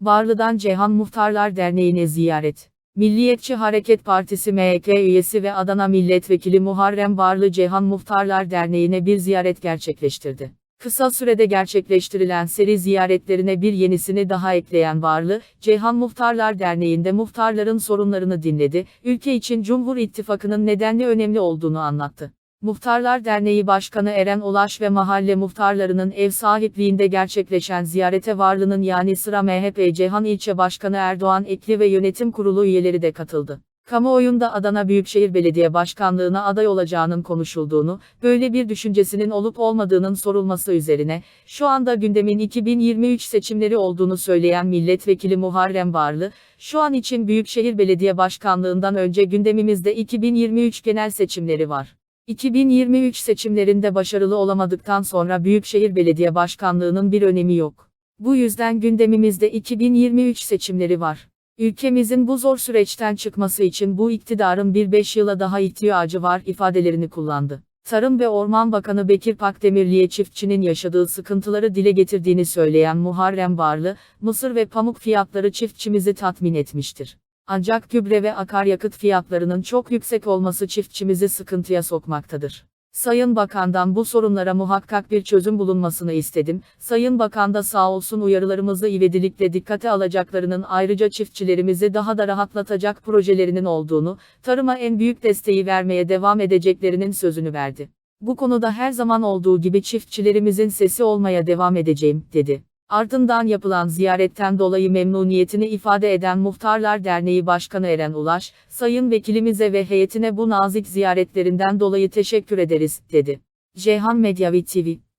Barlı'dan Ceyhan Muhtarlar Derneği'ne ziyaret. Milliyetçi Hareket Partisi MHK üyesi ve Adana Milletvekili Muharrem Barlı Ceyhan Muhtarlar Derneği'ne bir ziyaret gerçekleştirdi. Kısa sürede gerçekleştirilen seri ziyaretlerine bir yenisini daha ekleyen Barlı, Ceyhan Muhtarlar Derneği'nde muhtarların sorunlarını dinledi, ülke için Cumhur İttifakı'nın nedenli önemli olduğunu anlattı. Muhtarlar Derneği Başkanı Eren Ulaş ve mahalle muhtarlarının ev sahipliğinde gerçekleşen ziyarete Varlı'nın yani sıra MHP Ceyhan İlçe Başkanı Erdoğan Ekli ve Yönetim Kurulu üyeleri de katıldı. Kamuoyunda Adana Büyükşehir Belediye Başkanlığına aday olacağının konuşulduğunu, böyle bir düşüncesinin olup olmadığının sorulması üzerine, şu anda gündemin 2023 seçimleri olduğunu söyleyen Milletvekili Muharrem Barlı, şu an için Büyükşehir Belediye Başkanlığından önce gündemimizde 2023 genel seçimleri var. 2023 seçimlerinde başarılı olamadıktan sonra Büyükşehir Belediye Başkanlığının bir önemi yok. Bu yüzden gündemimizde 2023 seçimleri var. Ülkemizin bu zor süreçten çıkması için bu iktidarın bir 5 yıla daha ihtiyacı var ifadelerini kullandı. Tarım ve Orman Bakanı Bekir Pakdemirli'ye çiftçinin yaşadığı sıkıntıları dile getirdiğini söyleyen Muharrem Barlı, mısır ve pamuk fiyatları çiftçimizi tatmin etmiştir. Ancak gübre ve akaryakıt fiyatlarının çok yüksek olması çiftçimizi sıkıntıya sokmaktadır. Sayın Bakan'dan bu sorunlara muhakkak bir çözüm bulunmasını istedim. Sayın Bakan da sağ olsun uyarılarımızı ivedilikle dikkate alacaklarının ayrıca çiftçilerimizi daha da rahatlatacak projelerinin olduğunu, tarıma en büyük desteği vermeye devam edeceklerinin sözünü verdi. Bu konuda her zaman olduğu gibi çiftçilerimizin sesi olmaya devam edeceğim, dedi. Ardından yapılan ziyaretten dolayı memnuniyetini ifade eden Muhtarlar Derneği Başkanı Eren Ulaş, Sayın Vekilimize ve heyetine bu nazik ziyaretlerinden dolayı teşekkür ederiz, dedi. Ceyhan Medyavi TV